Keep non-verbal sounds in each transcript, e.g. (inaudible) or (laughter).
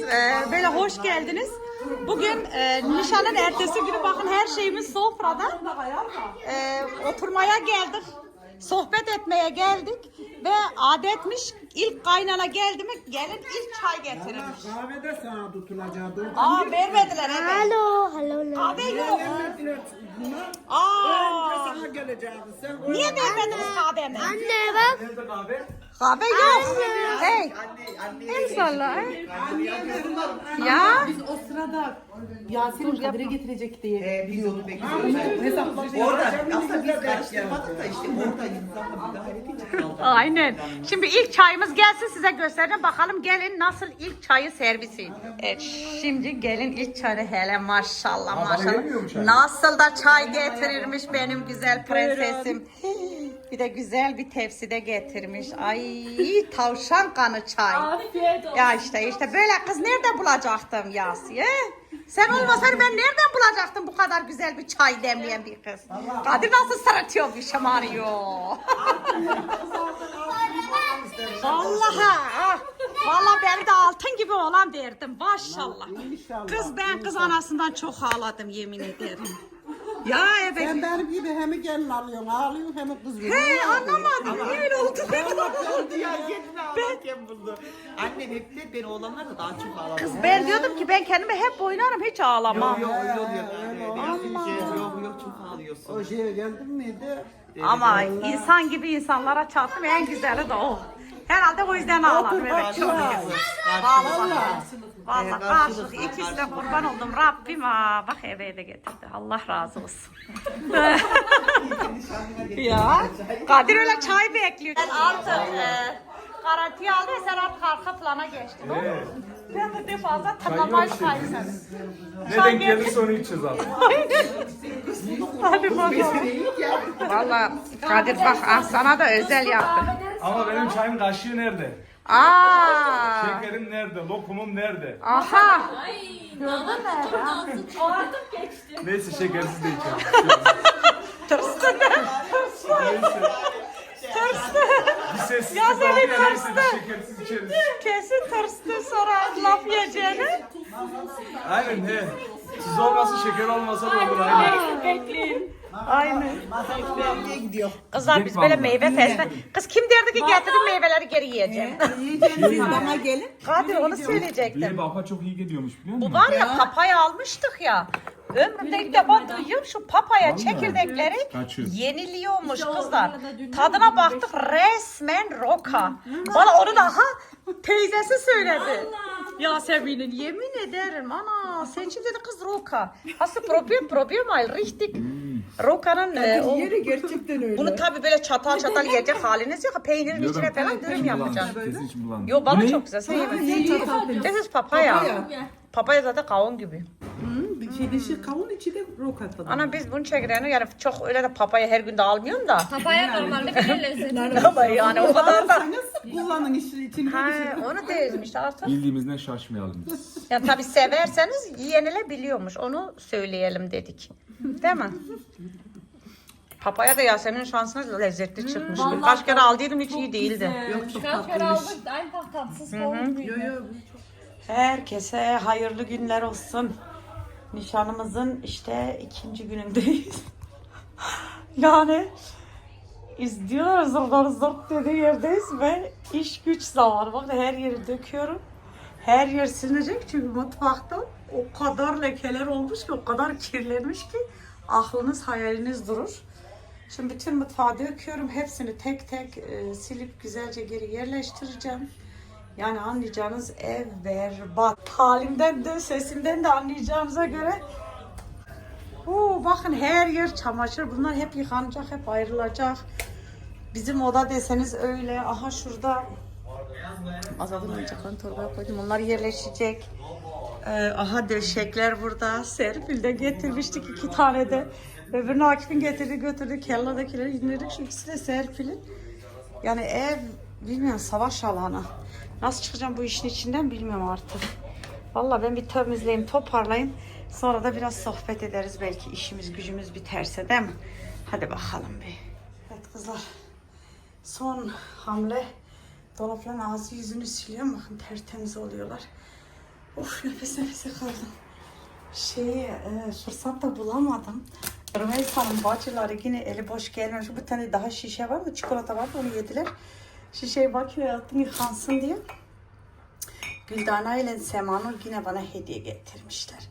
hepiniz e, böyle hoş geldiniz. Bugün e, nişanın ertesi günü bakın her şeyimiz sofrada. E, oturmaya geldik. Sohbet etmeye geldik ve adetmiş ilk kaynana geldi mi gelin ilk çay getirirmiş. Kahvede sana tutulacaktı. Aa vermediler evet. Hello, hello, hello. Kahve yok. Aa, niye vermediniz kahvemi? Anne bak. Kahve yok. Hey. El salla. hey. Ya. Biz o sırada Yasemin Kadir'e getirecek diye biliyorduk. Orada aslında biz karıştırmadık da işte orada insanla müdahale edince kaldı. Aynen. Şimdi ilk çayımız gelsin size göstereceğim. Bakalım gelin nasıl ilk çayı servisi. Evet şimdi gelin ilk çayı hele maşallah maşallah. Nasıl da çay getirirmiş benim güzel prensesim. Bir de güzel bir tepside getirmiş. Ay tavşan kanı çay. Ya işte işte böyle kız nerede bulacaktım Yasiye? Sen olmasan ben nereden bulacaktım bu kadar güzel bir çay demleyen bir kız? Kadir nasıl sırıtıyor bir şamarıyor. Vallahi ah, Vallahi beni de altın gibi olan derdim maşallah. Kız ben kız anasından çok ağladım yemin ederim. Ya evet. Sen benim gibi hem gelin alıyorsun, ağlıyorsun hem kız veriyorsun. He anlamadım. Niye öyle oldu? Ya kendini ağlarken buldu. Annem hep de ben oğlanlar da daha çok ağladı. Kız ben diyordum ki ben kendimi hep oynarım hiç ağlamam. Yok öyle oluyor. Benim yok yok çok ağlıyorsun. O şeye geldin miydi? Ama insan gibi insanlara çattım en güzeli de o. Herhalde o yüzden ağladım. Evet çok. Vallahi. Vallahi karşılık ikisi de kurban oldum. Rabbim aa, bak eve de getirdi. Allah razı olsun. (laughs) ya Kadir öyle çay bekliyor. Ben artık e, garantiye aldım ve sen artık arka plana geçtin. mu? Ben de bir fazla tırnamayı kaysın. Ne denk gelirse onu içeceğiz abi. (laughs) Hadi bakalım. Valla Kadir bak ah, sana da özel yaptım. Ama benim çayın kaşığı nerede? Aa. Şekerim nerede? Lokumum nerede? Aha. Neyse şekersiz de içerim. Tırstı. Neyse. Bir sessiz Ya senin kaldı tırstı. bir şekersiz içeriz. Kesin tırstı sonra laf yiyeceğini. Aynen he. Siz olmasa şeker olmasa da olur aynen. Bekleyin. Aynen. Nereye gidiyor? Kızlar biz böyle meyve fesle. Kız kim derdi ki getirdim meyveleri geri yiyeceğim. Yiyeceğiniz bana gelin. Kadir onu söyleyecektim. Benim apa çok iyi gidiyormuş biliyor musun? Bu var ya papaya almıştık ya. Ömrümde ilk defa duyuyorum şu papaya çekirdekleri Kaçıyor. yeniliyormuş kızlar. Tadına baktık resmen roka. Bana onu daha teyzesi söyledi. Yasemin'in yemin ederim ana seçim dedi kız roka. Hası probiyorum probiyorum ay richtig. Roka'nın e, o, Yeri gerçekten öyle. bunu tabi böyle çatal çatal yiyecek haliniz yok. Peynirin Yok, içine falan dürüm yapacağım. Kesin içim bulandı. Yo bana çok güzel. Sen yemin This is papaya. Papaya zaten kavun gibi. Bir şey dışı kavun içi de roka tadı. Ana biz bunu çekirdeğini yani çok öyle de papaya her gün de almıyorum da. Papaya normalde bir lezzetli. Ama yani o kadar da. Kullanın işi için. Ha, onu değilmiş işte artık. Bildiğimizden şaşmayalım biz. Ya tabii severseniz yenilebiliyormuş. Onu söyleyelim dedik. Değil mi? Papaya da Yasemin'in şansına lezzetli çıkmış. Birkaç kere aldıydım hiç iyi değildi. Kaç kere aldık aynı tat tatsız olmuyor. Herkese hayırlı günler olsun. Nişanımızın işte ikinci günündeyiz. (laughs) yani izliyoruz oradan zırt dediği yerdeyiz ve iş güç zamanı. Bakın her yeri döküyorum. Her yer silinecek çünkü mutfakta o kadar lekeler olmuş ki o kadar kirlenmiş ki aklınız hayaliniz durur. Şimdi bütün mutfağı döküyorum. Hepsini tek tek e, silip güzelce geri yerleştireceğim. Yani anlayacağınız ev berbat. Halimden de sesimden de anlayacağınıza göre Oo, bakın her yer çamaşır. Bunlar hep yıkanacak, hep ayrılacak. Bizim oda deseniz öyle. Aha şurada Azad'ın oyuncaklarını torbaya koydum. Onlar yerleşecek. Ee, aha döşekler burada. Serpil de getirmiştik iki tane de. Öbürünü Akif'in getirdi götürdü. Kella'dakileri indirdik. Şu ikisi de Serpil'in. Yani ev bilmiyorum savaş alanı. Nasıl çıkacağım bu işin içinden bilmiyorum artık. Vallahi ben bir temizleyeyim, toparlayayım. Sonra da biraz sohbet ederiz belki işimiz gücümüz biterse değil mi? Hadi bakalım bir. Evet kızlar. Son hamle. Dolapların ağzı yüzünü siliyorum. Bakın tertemiz oluyorlar. Of nefes nefese kaldım. Şey e, fırsat da bulamadım. Rümeysa'nın bacıları yine eli boş gelmemiş. Bir tane daha şişe var da çikolata var onu yediler. Şişeyi makineye attım yıkansın diye. Güldana ile Semanur yine bana hediye getirmişler.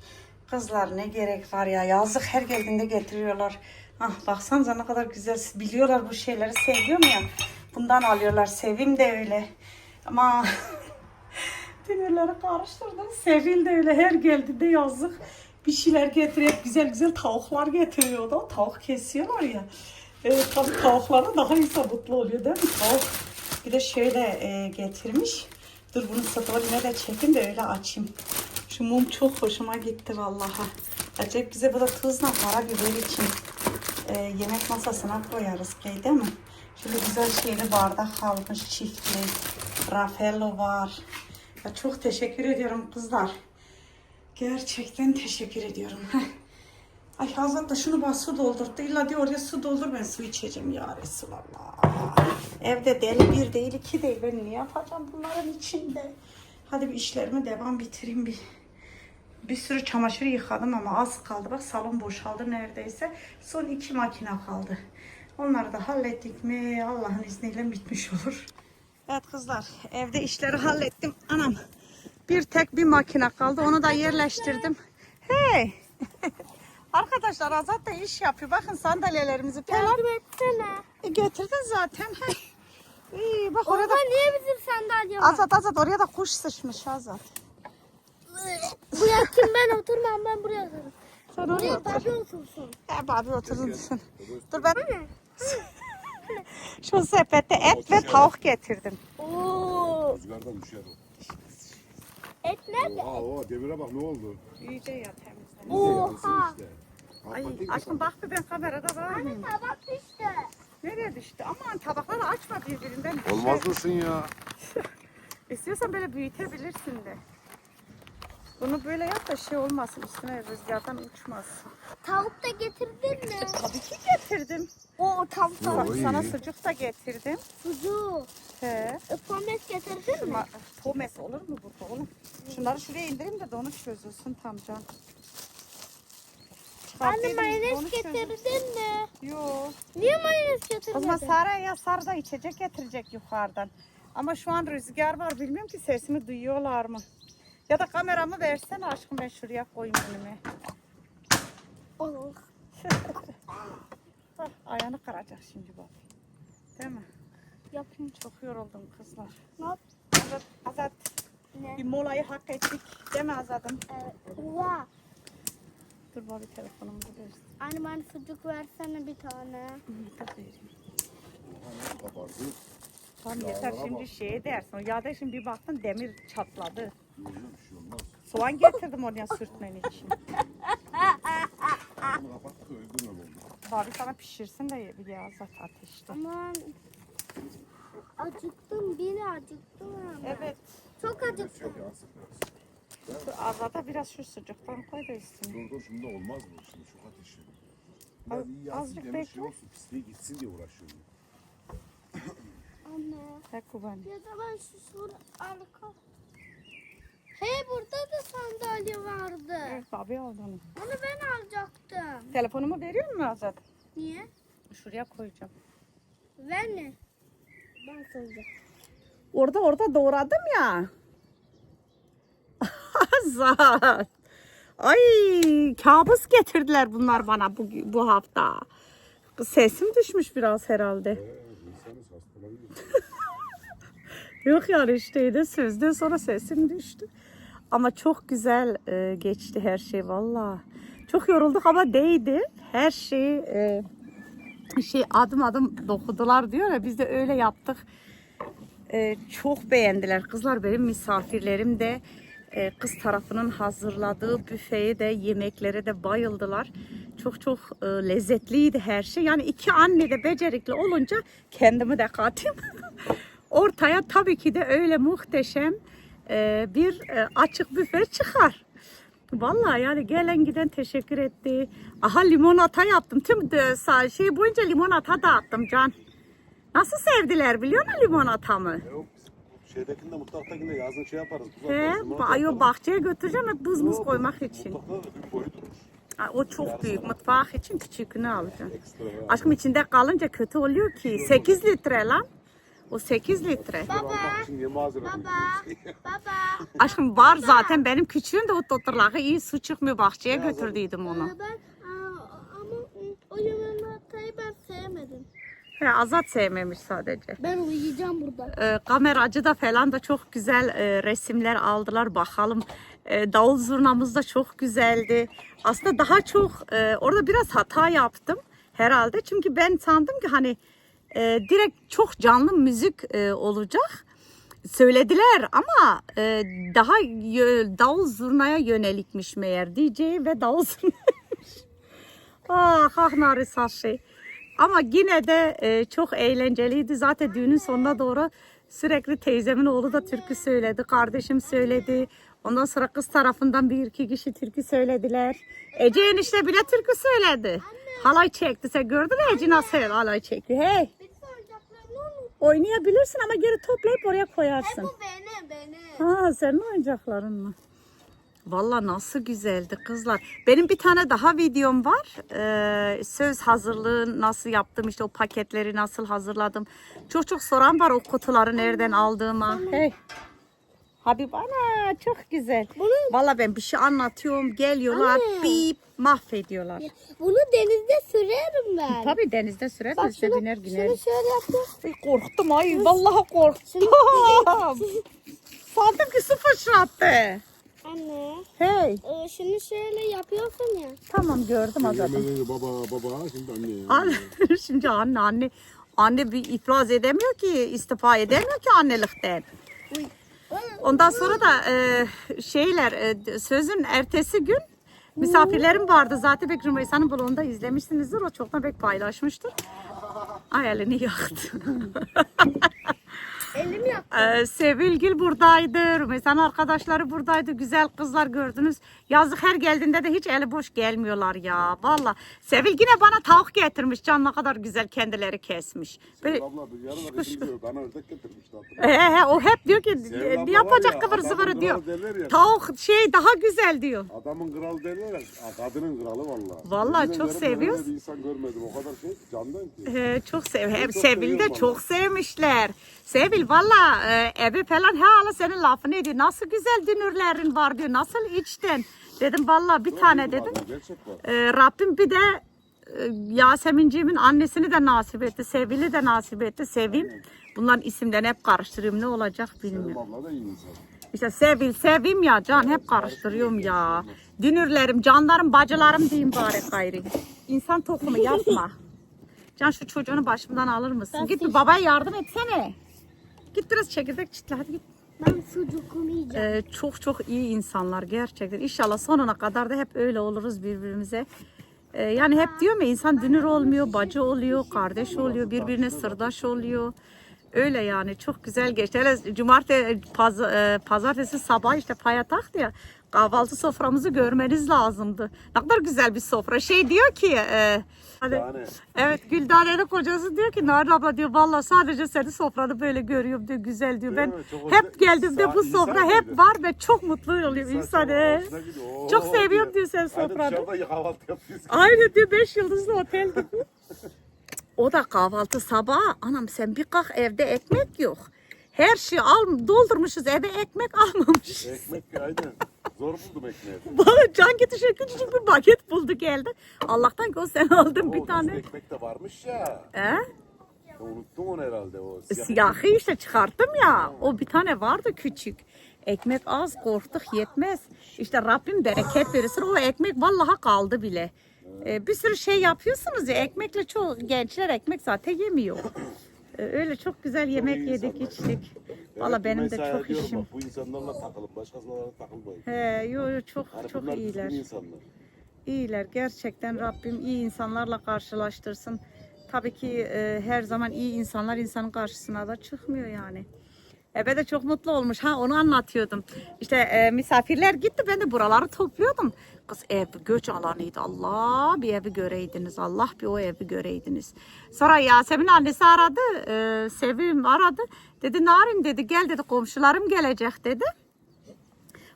Kızlar ne gerek var ya yazık her geldiğinde getiriyorlar. Ah baksanıza ne kadar güzel biliyorlar bu şeyleri seviyorum ya. Bundan alıyorlar sevim de öyle. Ama (laughs) Sinirleri karıştırdım. Sevil de öyle her geldiğinde yazık. Bir şeyler getiriyor. Güzel güzel tavuklar getiriyordu. Tavuk kesiyorlar ya. E, tabii tavuklara daha isabetli oluyor değil mi? Tavuk. Bir de şöyle e, getirmiş. Dur bunu satılık de çekin de öyle açayım. Şu mum çok hoşuma gitti vallahi. Acayip güzel bu da tuzla karabiber için e, yemek masasına koyarız ki değil mi? Şöyle güzel şeyli bardak almış çiftli. Raffaello var. Ya çok teşekkür ediyorum kızlar. Gerçekten teşekkür ediyorum. (laughs) Ay Hazret da şunu bana su doldurdu. İlla diyor oraya su doldur ben su içeceğim ya Resulallah. Evde deli bir değil iki değil. Ben ne yapacağım bunların içinde? Hadi bir işlerimi devam bitireyim bir. Bir sürü çamaşır yıkadım ama az kaldı. Bak salon boşaldı neredeyse. Son iki makine kaldı. Onları da hallettik mi Allah'ın izniyle bitmiş olur. Evet kızlar evde işleri hallettim. Anam bir tek bir makine kaldı. Onu da yerleştirdim. Hey. (laughs) Arkadaşlar Azat da iş yapıyor. Bakın sandalyelerimizi falan. Yardım etsene. E, getirdin zaten. İyi, bak orada Orada niye bizim sandalye var? Azat Azat oraya da kuş sıçmış Azat. Bu yakin ben oturmam ben buraya otururum. Sen oraya Buraya otur. babi otursun. He abi oturdun düşün. Dur ben şu sepete et ve tavuk getirdim. Oo. Rüzgardan düşer o. Et nerede? Aa o demire bak ne oldu? İyice ya temizle. Oha. İşte. Ay aşkım bak bir ben kamerada var mıyım? Tabak düştü. Nereye düştü? Aman tabakları açma birbirinden. Olmaz mısın ya? (laughs) İstiyorsan böyle büyütebilirsin de. Bunu böyle yap da şey olmasın üstüne rüzgardan uçmasın. Tavuk da getirdin mi? Tabii ki getirdim. O tavuk Bak iyi. sana sucuk da getirdim. sucuğu. He. Ipamet getirdin mi? Ma- Pomes olur mu burada oğlum? Şunları şuraya indireyim de donuk çözülsün tam can. Anne Çıkartaydım, mayonez donuk çözülsün. getirdin mi? Yok. Niye mayonez O zaman getirmedin? Sara ya Sara da içecek getirecek yukarıdan. Ama şu an rüzgar var. Bilmiyorum ki sesimi duyuyorlar mı? Ya da kameramı versene aşkım ben şuraya koyayım önüme. Olur. Bak, Ayağını kıracak şimdi bak. Değil mi? Yapayım. Çok yoruldum kızlar. Ne yap? Azat, Azat Ne? bir molayı hak ettik. Değil mi Azat'ım? Evet. Dur bana bir telefonumu da versin. Anne bana sucuk versene bir tane. Dur vereyim. Kaparsın. Tamam yeter şimdi şeye dersin. O yağda şimdi bir baktın demir çatladı. Yok bir şey olmaz. Soğan getirdim oraya sürtmen için. Bunu kapattık öldürme oldu. Bari sana pişirsin de ye- bir de Azat ateşte. Aman. Acıktım. Biri acıktım ama. Evet. Çok acıktım. Çok yansın biraz. Şu Azat'a biraz şu sucuktan koy da üstüne. Dur dur şimdi olmaz mı şimdi şu ateşi? Az- Biraz iyi yansın azıcık şey bekle. olsun pisliği gitsin diye uğraşıyorum. Anne. He kubani. Ya da ben şu sur arka. Hey burada da sandalye vardı. Evet babi aldı onu. Onu ben alacaktım. Telefonumu veriyor musun Azat? Niye? Şuraya koyacağım. Ver ne? Ben soracağım. Orada orada doğradım ya. (laughs) Azat. Ay kabus getirdiler bunlar bana bu, bu hafta. Sesim düşmüş biraz herhalde. Hastalanıyor. (laughs) Yok yani işteydi sözden sonra sesim düştü. Ama çok güzel e, geçti her şey valla. Çok yorulduk ama değdi. Her şeyi e, şey adım adım dokudular diyor ya biz de öyle yaptık. E, çok beğendiler. Kızlar benim misafirlerim de e, kız tarafının hazırladığı büfeye de yemeklere de bayıldılar. Çok çok e, lezzetliydi her şey. Yani iki anne de becerikli olunca kendimi de katayım. (laughs) Ortaya tabii ki de öyle muhteşem e, bir e, açık büfe çıkar. Vallahi yani gelen giden teşekkür etti. Aha limonata yaptım. Tüm de, şey boyunca limonata dağıttım Can. Nasıl sevdiler biliyor musun limonatamı? Yok şeydekinde mutfaktakinde yazın şey yaparız. buz He, atarız, limon ba- yo, atarız. bahçeye götüreceğim hep buz muz koymak için. Mutfakta da bir boyu durur. Ha, O çok büyük. Mutfak için küçükünü alacağım. Ekstra. ya. Aşkım içinde kalınca kötü oluyor ki. 8 litre lan. O 8 litre. Baba. buluyoruz? (laughs) Baba. Aşkım var zaten benim küçüğüm de o toturlağı iyi su çıkmıyor bahçeye götürdüydüm onu. Ben aa, ama o limonatayı ben sevmedim. He, Azat sevmemiş sadece. Ben uyuyacağım burada. Ee, kameracı da falan da çok güzel e, resimler aldılar bakalım. E, davul zurnamız da çok güzeldi. Aslında daha çok e, orada biraz hata yaptım herhalde. Çünkü ben sandım ki hani e, direkt çok canlı müzik e, olacak. Söylediler ama e, daha yö- davul zurnaya yönelikmiş meğer DJ ve davul (laughs) ah ah narisas şey. Ama yine de e, çok eğlenceliydi. Zaten düğünün sonuna doğru sürekli teyzemin oğlu da türkü söyledi. Kardeşim söyledi. Ondan sonra kız tarafından bir iki kişi türkü söylediler. Ece enişte bile türkü söyledi. Halay çekti. Sen gördün mü Ece nasıl halay çekti? Hey. Oynayabilirsin ama geri toplayıp oraya koyarsın. Bu benim benim. Ha senin oyuncakların mı? Valla nasıl güzeldi kızlar. Benim bir tane daha videom var. Ee, söz hazırlığı nasıl yaptım işte o paketleri nasıl hazırladım. Çok çok soran var o kutuları nereden aldığıma. Hey. Habib ana çok güzel. Valla ben bir şey anlatıyorum geliyorlar Anne. bip mahvediyorlar. Bunu denizde sürerim ben. Tabii denizde sürer Bak üstüne şunu, biner şunu şöyle yaptım. Ay, korktum ay vallahi korktum. (laughs) Sandım ki su fışrattı. Anne. Hey. e, Şunu şöyle yapıyorsun ya. Tamam gördüm. Yemin ederim baba baba şimdi anne. Anne, (laughs) şimdi anne anne anne bir iflas edemiyor ki istifa edemiyor ki annelikten. Ondan sonra da e, şeyler e, sözün ertesi gün misafirlerim vardı. Zaten Bekir Rümeysa'nın blogunda izlemişsinizdir. O çoktan pek paylaşmıştır. Ay elini yaktı. (laughs) Elim. Ee, Sevil buradaydı. Rümeysa'nın arkadaşları buradaydı. Güzel kızlar gördünüz. Yazık her geldiğinde de hiç eli boş gelmiyorlar ya. Valla. Sevil yine bana tavuk getirmiş. Can ne kadar güzel kendileri kesmiş. Böyle, Abla bir yarın da getirmiş bana ördek getirmişti he, he, o hep diyor ki Sevil ne yapacak ya, kıvır zıvırı diyor. Tavuk şey daha güzel diyor. Adamın kralı derler ya, kadının kralı valla. Vallahi Yemin çok seviyoruz. Bir insan görmedim o kadar şey candan ki. He, çok sev, hem çok Sevil de çok sevmişler. Sevil valla e, evi falan he hala senin lafını ediyor. Nasıl güzel dünürlerin var diyor. Nasıl içtin? Dedim valla bir tane dedim. Ee, Rabbim bir de e, Yasemin'ciğimin annesini de nasip etti. Sevil'i de nasip etti. Sevim. Bunların isimlerini hep karıştırıyorum. Ne olacak bilmiyorum. abla da iyi insan. İşte Sevil, Sevim ya Can hep karıştırıyorum ya. Dünürlerim, canlarım, bacılarım diyeyim bari gayri. İnsan tokumu (laughs) yapma. Can şu çocuğunu başımdan alır mısın? Git bir babaya yardım etsene. Git biraz çekirdek çitle hadi git. Ben sucukumu yiyeceğim. Ee, çok çok iyi insanlar gerçekten. İnşallah sonuna kadar da hep öyle oluruz birbirimize. Ee, yani hep diyorum ya insan dünür olmuyor, bacı oluyor, kardeş oluyor, birbirine sırdaş oluyor. Öyle yani çok güzel geçti. Hele cumartesi, paz, e, pazartesi sabah işte paya taktı ya. Kahvaltı soframızı görmeniz lazımdı. Ne kadar güzel bir sofra. Şey diyor ki... E, hani- Yani Evet Güldane'nin kocası diyor ki Narin abla diyor vallahi sadece seni sofranı böyle görüyorum diyor güzel diyor. Ben Değil mi? Çok hep geldiğimde bu İnsan sofra hep var ve çok mutlu oluyorum insan. gidiyor. Oo, Çok seviyorum diyor sen sofranı. kahvaltı. Aynı diyor beş yıldızlı otel gibi. o da kahvaltı sabah. Anam sen bir kalk evde ekmek yok. Her şeyi al, doldurmuşuz eve ekmek almamış. Ekmek aynen. Zor buldum ekmeği. (laughs) Bana can getirişe küçücük bir paket bulduk elde. Allah'tan ki o sen aldın bir tane. ekmek de varmış ya. He? Ya Unuttun onu herhalde o. siyah Siyahı işte çıkarttım ya. O bir tane vardı küçük. Ekmek az korktuk yetmez. İşte Rabbim bereket verirsin. O ekmek vallahi kaldı bile. Ee, bir sürü şey yapıyorsunuz ya. Ekmekle çoğu gençler ekmek zaten yemiyor. (laughs) Ee, öyle çok güzel yemek iyi yedik insanlar. içtik. Evet, Valla benim de çok işim. Bak, bu insanlarla takılın. Başkasılarla takılmayın. He, yo, yo, çok Yani çok iyiler. insanlar. İyiler gerçekten Rabbim iyi insanlarla karşılaştırsın. Tabii ki e, her zaman iyi insanlar insanın karşısına da çıkmıyor yani. Ebe de çok mutlu olmuş. Ha onu anlatıyordum. İşte e, misafirler gitti ben de buraları topluyordum. Kız ev göç alanıydı. Allah bir evi göreydiniz. Allah bir o evi göreydiniz. Sonra Yasemin annesi aradı. e, Sevim aradı. Dedi Narin dedi gel dedi komşularım gelecek dedi.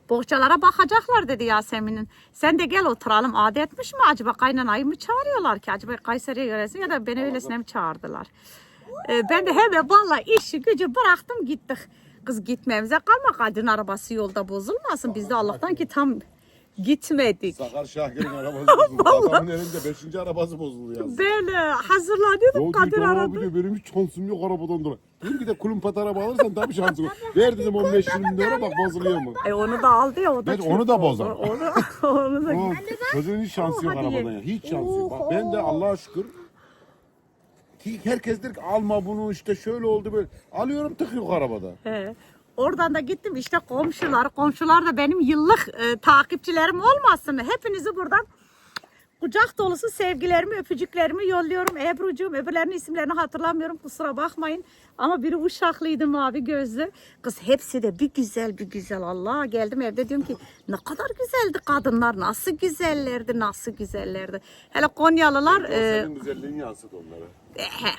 Bohçalara bakacaklar dedi Yasemin'in. Sen de gel oturalım. Adetmiş mi acaba? Kaynanayı mı çağırıyorlar ki? Acaba Kayseri'ye göresin ya da beni öylesine mi çağırdılar? Ee, ben de hemen valla işi gücü bıraktım gittik. Kız gitmemize kalma. Kadın arabası yolda bozulmasın. Biz de Allah'tan ki tam gitmedik. Sakar Şakir'in arabası bozuldu. (laughs) Adamın elinde beşinci arabası bozuldu ya. Böyle hazırlanıyordum. Kadir diyor, aradı. diyor, benim hiç şansım yok arabadan dolayı. Dedim ki de kulumpat araba alırsan tabii şansım var. Ver dedim 15-20 lira bak bozuluyor mu? E onu da aldı ya o da Ben onu da bozar. Onu, (laughs) onu da çocuğun hiç şansı yok arabadan ya. Hiç şansı yok. Bak ben de Allah'a şükür herkes der ki alma bunu işte şöyle oldu böyle. Alıyorum tık yok arabada. He. Oradan da gittim işte komşular. Komşular da benim yıllık e, takipçilerim olmasın. Hepinizi buradan kucak dolusu sevgilerimi, öpücüklerimi yolluyorum. Ebru'cuğum öbürlerinin isimlerini hatırlamıyorum kusura bakmayın. Ama biri uşaklıydı mavi gözlü. Kız hepsi de bir güzel bir güzel Allah. Geldim evde diyorum ki ne kadar güzeldi kadınlar. Nasıl güzellerdi, nasıl güzellerdi. Hele Konyalılar... e, Senin güzelliğin yansıdı onlara.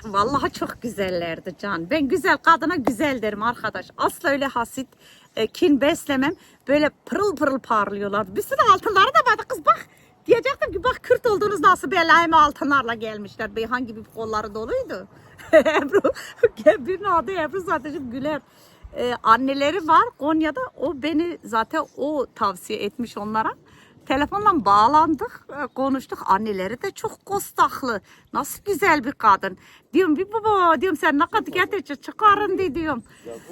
Vallahi çok güzellerdi Can. Ben güzel kadına güzel derim arkadaş. Asla öyle hasit, e, kin beslemem. Böyle pırıl pırıl parlıyorlardı. Bir sürü altınları da vardı kız bak. Diyecektim ki bak Kürt olduğunuz nasıl belli hem altınlarla gelmişler. Beyhan gibi kolları doluydu. (laughs) Ebru, birinin adı Ebru zaten güler. E, anneleri var Konya'da. O beni zaten o tavsiye etmiş onlara. Telefonla bağlandık, e, konuştuk. Anneleri de çok kostaklı. Nasıl güzel bir kadın. Diyorum bir baba diyorum sen ne kadar getireceksin çıkarın diye diyorum.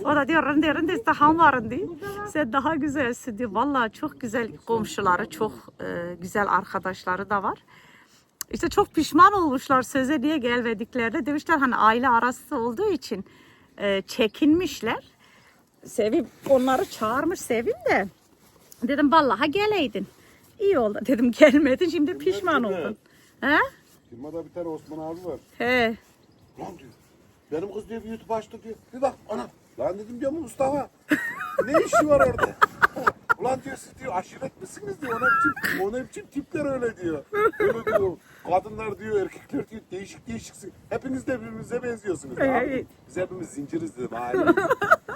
O da diyor rındı rındı daha varın diye. Sen daha güzelsin diyor. Vallahi çok güzel komşuları, çok e, güzel arkadaşları da var. İşte çok pişman olmuşlar söze diye gelmediklerinde. Demişler hani aile arası olduğu için e, çekinmişler. Sevim onları çağırmış Sevim de. Dedim vallahi geleydin. İyi oldu dedim gelmedin şimdi pişman kimler? oldun. He? Firmada bir tane Osman abi var. He. Lan diyor. Benim kız diyor bir YouTube açtı diyor. Bir bak ana. Lan dedim diyor Mustafa. ne işi var orada? (laughs) Ulan diyor siz diyor aşiret misiniz diyor. Ona biçim, ona biçim tipler öyle diyor. Öyle diyor. Kadınlar diyor erkekler diyor değişik değişiksin. Hepiniz de birbirinize benziyorsunuz. Abi. Biz hepimiz zinciriz dedim. Aile. (laughs)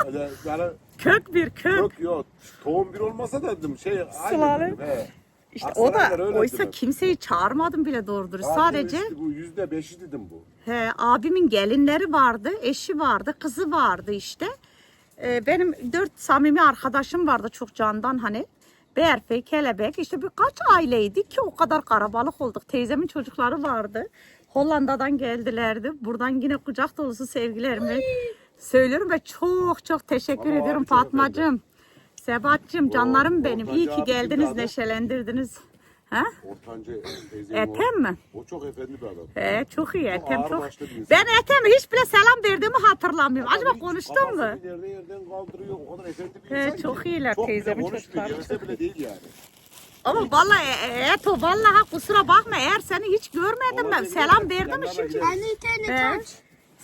Öyle, yani Kök bir kök. yok yok. Tohum bir olmasa da dedim şey. He. İşte o da öyle oysa dediler. kimseyi çağırmadım bile doğrudur. Ya Sadece işte bu yüzde beşi dedim bu. He, abimin gelinleri vardı, eşi vardı, kızı vardı işte. Ee, benim dört samimi arkadaşım vardı çok candan hani. Berfe, Kelebek işte birkaç aileydik ki o kadar karabalık olduk. Teyzemin çocukları vardı. Hollanda'dan geldilerdi. Buradan yine kucak dolusu sevgilerimi söylüyorum ve çok çok teşekkür Vallahi ediyorum abi çok Fatmacığım. Sebatcığım canlarım benim. İyi ki geldiniz, neşelendirdiniz. Ha? Ortanca teyzem Ethem mi? O çok efendi bir adam. He, çok iyi ağır çok. Ben Ethem'e hiç bile selam verdiğimi hatırlamıyorum. Acaba konuştun mu? kafasını Yerden yerden kaldırıyor. O kadar efendi bir He, insan çok ki. iyiler Çok teyzemin bile konuşmuyor. çocukları, Geveze bile değil yani. Ama vallahi e, e, Eto vallahi kusura bakma eğer seni hiç görmedim ben. Selam verdim mi şimdi? Anne internet He. aç.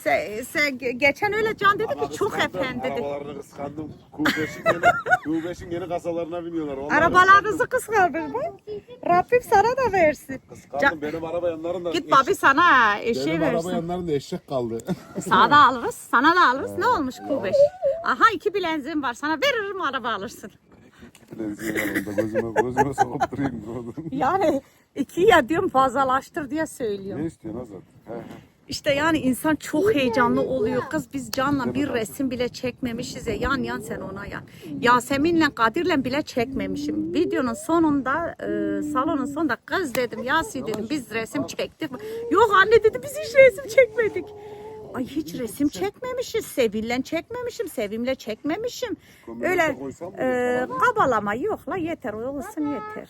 Se, se, ge- geçen öyle Can dedi Ama ki çok kıskandım, efendi dedi. Arabalarını kıskandım. Q5'in yeni, Q5'in yeni kasalarına biniyorlar. Onları Arabalarınızı kıskandın bak. Rabbim sana da versin. Kıskandım. Can- Benim araba yanlarında. Git babi sana eşeği Benim araba versin. yanlarında eşek kaldı. (laughs) Sana da alırız. Sana da alırız. Ne olmuş Q5? Aha iki bilenzin var. Sana veririm araba alırsın. Televizyon yanında gözüme, gözüme sokup durayım. diyordum. Yani iki ya diyorum fazlalaştır diye söylüyorum. ne istiyorsun Azat? He, he. İşte yani insan çok heyecanlı oluyor. Kız biz Can'la bir resim bile çekmemişiz ya. Yan yan sen ona yan. Yasemin'le Kadir'le bile çekmemişim. Videonun sonunda e, salonun sonunda kız dedim Yasin dedim biz resim çektik. Yok anne dedi biz hiç resim çekmedik. Ay hiç resim çekmemişiz. Sevil'le çekmemişim. Sevim'le çekmemişim. Öyle e, kabalama yok la yeter olsun yeter.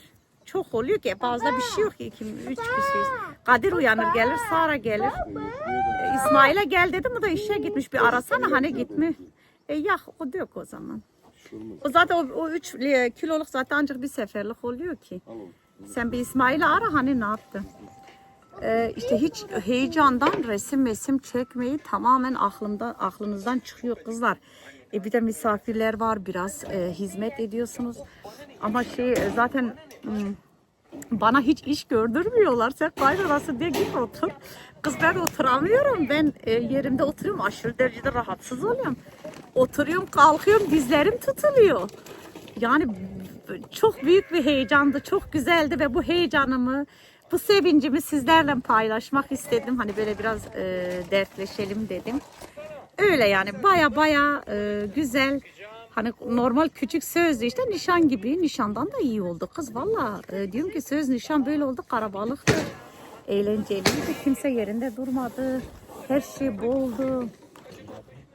Çok oluyor ki fazla bir şey yok ki iki, üç kişiyiz. Kadir uyanır gelir, Sara gelir. E, İsmail'e gel dedim o da işe gitmiş bir arasana hani gitme. E ya o da yok o zaman. O zaten o, o üç li- kiloluk zaten ancak bir seferlik oluyor ki. Sen bir İsmail'i ara hani ne yaptın? Ee, işte hiç heyecandan resim resim çekmeyi tamamen aklımdan aklınızdan çıkıyor kızlar. E bir de misafirler var biraz e, hizmet ediyorsunuz. Ama şey e, zaten hmm, Bana hiç iş gördürmüyorlar. Sen kaynanası diye git otur. Kız ben oturamıyorum. Ben e, yerimde oturuyorum. Aşırı derecede rahatsız oluyorum. Oturuyorum, kalkıyorum, dizlerim tutuluyor. Yani çok büyük bir heyecandı. Çok güzeldi ve bu heyecanımı, bu sevincimi sizlerle paylaşmak istedim. Hani böyle biraz e, dertleşelim dedim. Öyle yani baya baya e, güzel. Hani normal küçük sözlü işte nişan gibi. Nişandan da iyi oldu kız. Valla e, diyorum ki söz nişan böyle oldu. Karabalıktı. Eğlenceliydi. Kimse yerinde durmadı. Her şey boldu.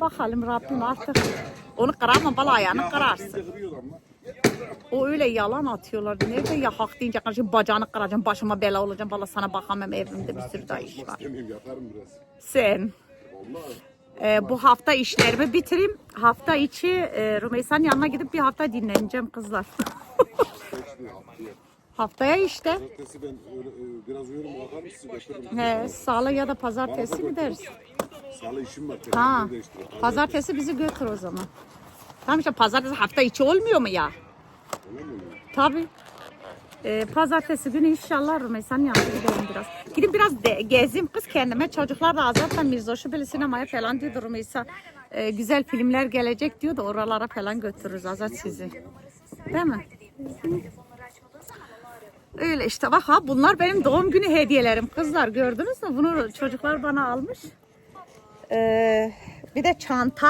Bakalım Rabbim artık. Onu kıramam bala ayağını kırarsın. O öyle yalan atıyorlar. Nerede ya hak deyince karşı bacağını kıracağım, başıma bela olacağım. Valla sana bakamam evimde bir sürü daha iş var. Demeyeyim yatarım Ee, bu hafta işlerimi bitireyim. Hafta içi e, Rümeysa'nın yanına gidip bir hafta dinleneceğim kızlar. (laughs) Haftaya işte. Ben öyle, e, biraz uyurum. He, salı ya da pazartesi gideriz. Salı işim var. Ha. Pazartesi bizi götür o zaman. Tamam işte pazartesi hafta içi olmuyor mu ya? Tabii. Ee, pazartesi günü inşallah Rümeysa'nın yanına gidelim biraz. Gidip biraz de, gezeyim kız kendime. Çocuklar da zaten Mirzoş'u böyle sinemaya falan diyordu Rümeysa. Ee, güzel filmler gelecek diyor da oralara falan götürürüz Azat sizi. Değil mi? Öyle işte bak ha bunlar benim doğum günü hediyelerim kızlar gördünüz mü? Bunu çocuklar bana almış. Ee, bir de çanta.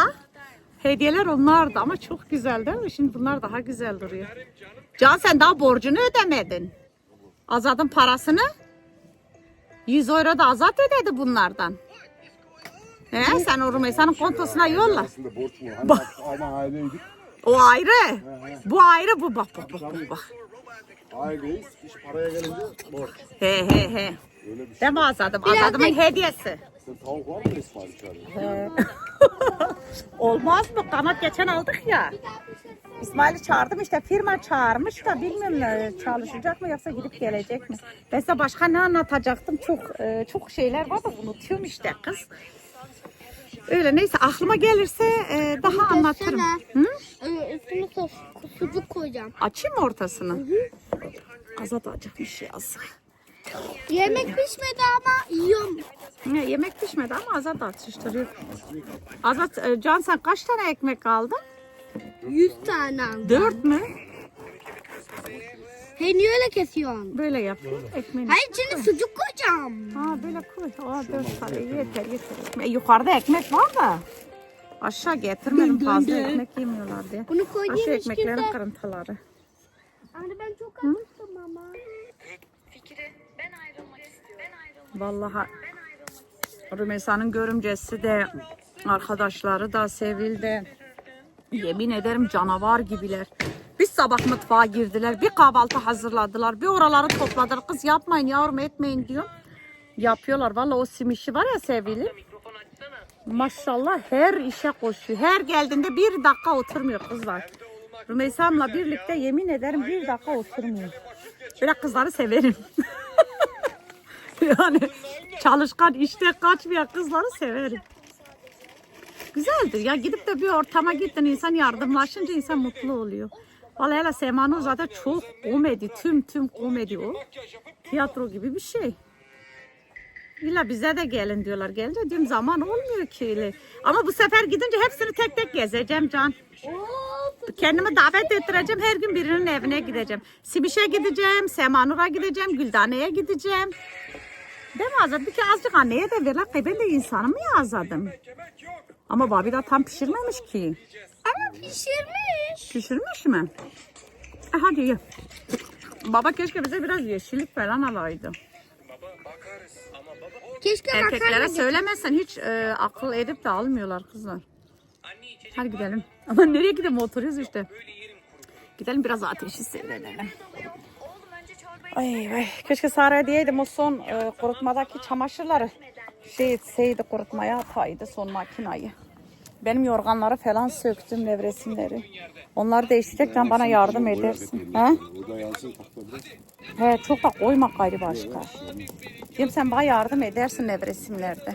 Hediyeler onlardı ama çok güzel değil mi? Şimdi bunlar daha güzel duruyor. Can sen daha borcunu ödemedin. Azad'ın parasını 100 euro da Azat ödedi bunlardan. He, sen o Rümeysa'nın kontosuna yolla. Aslında borç mu? Hani ama aileydik. O ayrı. Bu ayrı bu bak bak bak bak. bak. Aileyiz. İş paraya gelince borç. He he he. Öyle bir şey. Değil mi Azad'ım? Azad'ımın hediyesi. Sen tavuk var mı İsmail çağırıyor? (laughs) Olmaz mı? Kanat geçen aldık ya. İsmail'i çağırdım işte firma çağırmış da bilmiyorum ne, çalışacak mı yoksa gidip gelecek mi? Ben size başka ne anlatacaktım? Çok e, çok şeyler var da unutuyorum işte kız. Öyle neyse aklıma gelirse e, daha anlatırım. Hı? Ee, üstüne sos, sucuk koyacağım. Açayım mı ortasını? Azat acıkmış yazık. Yemek pişmedi ama yiyorum. Ne, yemek pişmedi ama Azat atıştırıyor. Azat, e, Can sen kaç tane ekmek aldın? 100 tane aldım. Dört mü? Öyle kesiyorsun? Böyle yapıyorum ekmeğini. Hayır içine sucuk koyacağım. Ha böyle koy. Aa, dört tane yeter yeter. Ekmek- yukarıda ekmek var da. Aşağı getirmedim fazla ekmek yemiyorlar diye. Bunu Aşağı koyduğum hiç ekmeklerin kimse... kırıntıları. Anne ben çok acıktım ama. Vallahi Rümeysa'nın görümcesi de arkadaşları da Sevil de yemin ederim canavar gibiler. Bir sabah mutfağa girdiler, bir kahvaltı hazırladılar, bir oraları topladılar. Kız yapmayın yavrum etmeyin diyor. Yapıyorlar. Vallahi o simişi var ya Sevil'in. Maşallah her işe koşuyor. Her geldiğinde bir dakika oturmuyor kızlar. Rümeysa'mla birlikte yemin ederim bir dakika oturmuyor. Böyle kızları severim. (laughs) yani çalışkan işte kaçmayan kızları severim. Güzeldir ya gidip de bir ortama gittin insan yardımlaşınca insan mutlu oluyor. Vallahi hele Sema'nın zaten çok komedi, tüm tüm komedi o. Tiyatro gibi bir şey. İlla bize de gelin diyorlar. Gelince diyorum zaman olmuyor ki öyle. Ama bu sefer gidince hepsini tek tek gezeceğim Can. Kendimi davet ettireceğim. Her gün birinin evine gideceğim. Sibiş'e gideceğim, Semanur'a gideceğim, Güldane'ye gideceğim. Değil mi Azat? Bir kere azıcık anneye de ver. Ben de insanım ya Azad'ım. Ama Babi de tam pişirmemiş ki. Ama pişirmiş. Pişirmiş mi? E hadi ye. Baba keşke bize biraz yeşillik falan alaydı. Keşke Erkeklere söylemezsen hiç e, akıl edip de almıyorlar kızlar. Hadi gidelim. Ama nereye gidelim oturuyoruz işte. Gidelim biraz ateşi seyredelim. Ay ay keşke Sara'ya diyeydim o son e, kurutmadaki çamaşırları şey etseydi kurutmaya ataydı son makinayı. Benim yorganları falan söktüm nevresimleri. Onları değiştirecekten bana yardım edersin. Biraz. He çok da koyma gayrı başka. Diyorum sen bana yardım edersin nevresimlerde.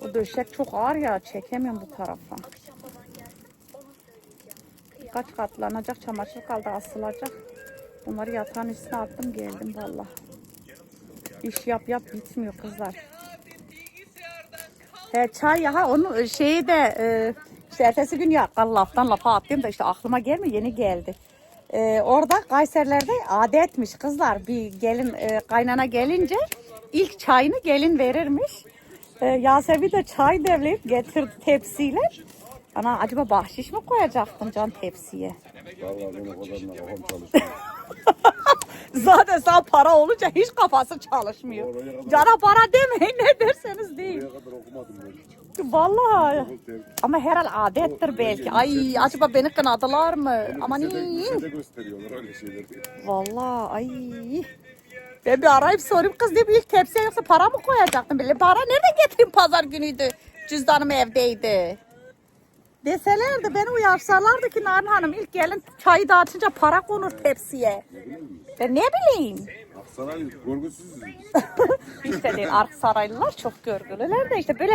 O döşek çok ağır ya çekemiyorum bu tarafa. Kaç katlanacak çamaşır kaldı asılacak. Bunları yatağın üstüne attım geldim valla. İş yap yap bitmiyor kızlar. He çay ya ha onun şeyi de e, işte ertesi gün ya laftan lafa attım da işte aklıma gelmiyor yeni geldi. E, orada Kayserler'de adetmiş kızlar bir gelin e, kaynana gelince ilk çayını gelin verirmiş. E, Yasemin de çay demleyip getirdi tepsiyle. Ana acaba bahşiş mi koyacaktım can tepsiye? Vallahi ben o kadarına kafam çalışmıyor. (laughs) Zaten sen para olunca hiç kafası çalışmıyor. Oraya kadar- Cana para demeyin ne derseniz deyin. Buraya kadar okumadım ben. Vallahi. Okul. Ama herhal adettir belki. Ay acaba beni kınadılar mı? Aman Lisede, iyi. lisede gösteriyorlar öyle şeyleri. Vallahi ay. Ben bir arayıp sorayım kız diye ilk tepsiye yoksa para mı koyacaktım? Böyle para nereden getireyim pazar günüydü? Cüzdanım evdeydi. Deselerdi beni uyarsalardı ki Narin Hanım ilk gelin çayı dağıtınca para konur tepsiye. Ben ne bileyim. Aksaray görgüsüzüz biz. (laughs) İşte değil Saraylılar çok görgülüler de işte böyle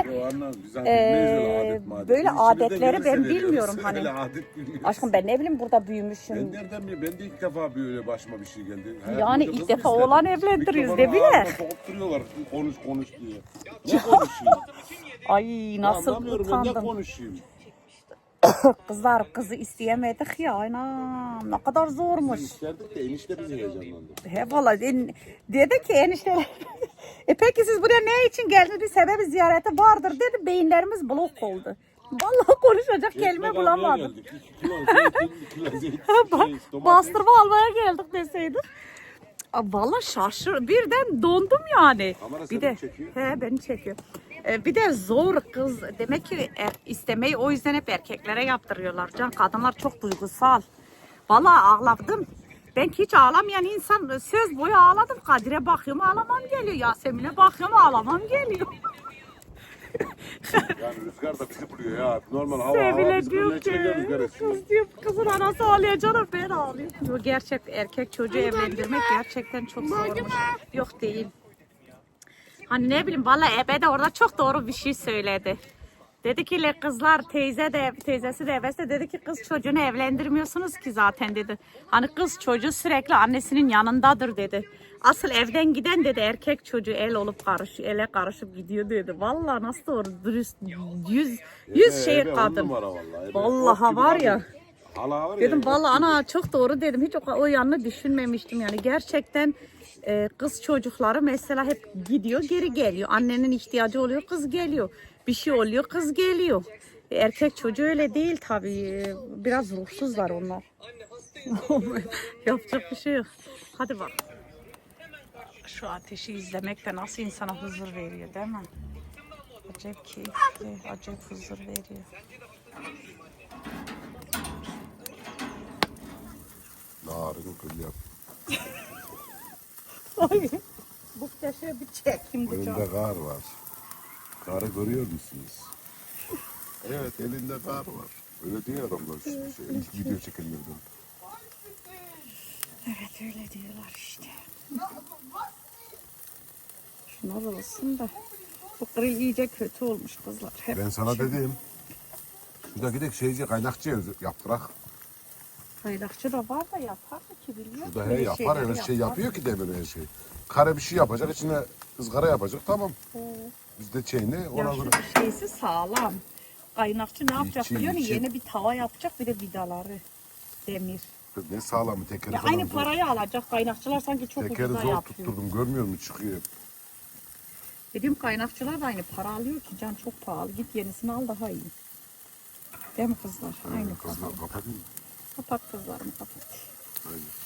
Ee, madet. böyle adetleri ben bilmiyorum hani. Adet aşkım ben ne bileyim burada Ben büyümüşüm. nereden bileyim? Ben de ilk defa böyle başıma bir şey geldi. Hayatımda Yani ilk defa istedim? oğlan evlendiriyoruz, mi? ağzına sokup duruyorlar. Konuş konuş diye. (laughs) Ne konuşayım? Ay nasıl Anlamıyorum ben ne utandım. konuşayım? (coughs) Kızlar kızı isteyemedik ya anam ne kadar zormuş. İsterdik de enişte bizi heyecanlandı. He valla en- dedi ki enişte (laughs) e peki siz buraya ne için geldiniz bir sebebi ziyareti vardır dedi beyinlerimiz blok oldu. Vallahi konuşacak kelime bulamadım. (laughs) Bastırma almaya geldik deseydi. Aa, Vallahi şaşır. Birden dondum yani. Kamera bir de çekiyor? he beni çekiyor. Ee, bir de zor kız. Demek ki er, istemeyi o yüzden hep erkeklere yaptırıyorlar. Can kadınlar çok duygusal. Vallahi ağladım. Ben hiç ağlamayan insan söz boyu ağladım. Kadir'e bakıyorum ağlamam geliyor. Yasemin'e bakıyorum ağlamam geliyor. (laughs) Yani rüzgar da bizi buluyor ya. Normal hava Sevile diyor ki kız diyor kızın anası ağlayacağına ben ağlıyorum. Yo, gerçek erkek çocuğu evlendirmek gerçekten çok zormuş. Yok değil. Hani ne bileyim valla ebe de orada çok doğru bir şey söyledi. Dedi ki "Le kızlar teyze de teyzesi de evesi de dedi ki kız çocuğunu evlendirmiyorsunuz ki zaten dedi. Hani kız çocuğu sürekli annesinin yanındadır dedi. Asıl evden giden dedi erkek çocuğu el olup karış ele karışıp gidiyor dedi. Vallahi nasıl doğru dürüst yüz yüz şey kadın. vallahi. Var ya. Hala var. Dedim gibi. ana çok doğru dedim. Hiç o, o yanını düşünmemiştim yani. Gerçekten e, kız çocukları mesela hep gidiyor geri geliyor. Annenin ihtiyacı oluyor kız geliyor. Bir şey oluyor kız geliyor. Erkek çocuğu öyle değil tabii. Biraz ruhsuzlar onlar. (laughs) Yapacak bir şey yok. Hadi bak. Şu ateşi izlemek de nasıl insana huzur veriyor değil mi? Acayip keyifli, acayip huzur veriyor. Narin kılyak. Bu taşı bir çekim bu Elinde kar var. Karı görüyor musunuz? Evet elinde kar var. Öyle diyor adamlar işte. Şey, ilk video çekenlerden. Evet öyle diyorlar işte. Şunlar olsun da. Bu grill iyice kötü olmuş kızlar. Hep Ben sana dedim. Şurada gidek şeyci kaynakçı yaptırak. Kaynakçı da var da yapar mı ki biliyor Şurada he yapar her şey yapıyor ki demir her şey. Kare bir şey yapacak içine ızgara yapacak tamam. Biz de şeyini Ya ona şu göre. şeysi sağlam. Kaynakçı ne yapacak İçi, biliyor musun? içi. Yeni bir tava yapacak bir de vidaları. Demir. Ne sağlamı tekeri Ya falan aynı zor. parayı alacak. Kaynakçılar sanki çok Tekeri ucuza zor yapıyor. tutturdum görmüyor musun çıkıyor. Dediğim kaynakçılar da aynı para alıyor ki can çok pahalı. Git yenisini al daha iyi. Değil mi kızlar? Aynı Kızlar pahalı. Kapat kızlarım kapat. Aynen.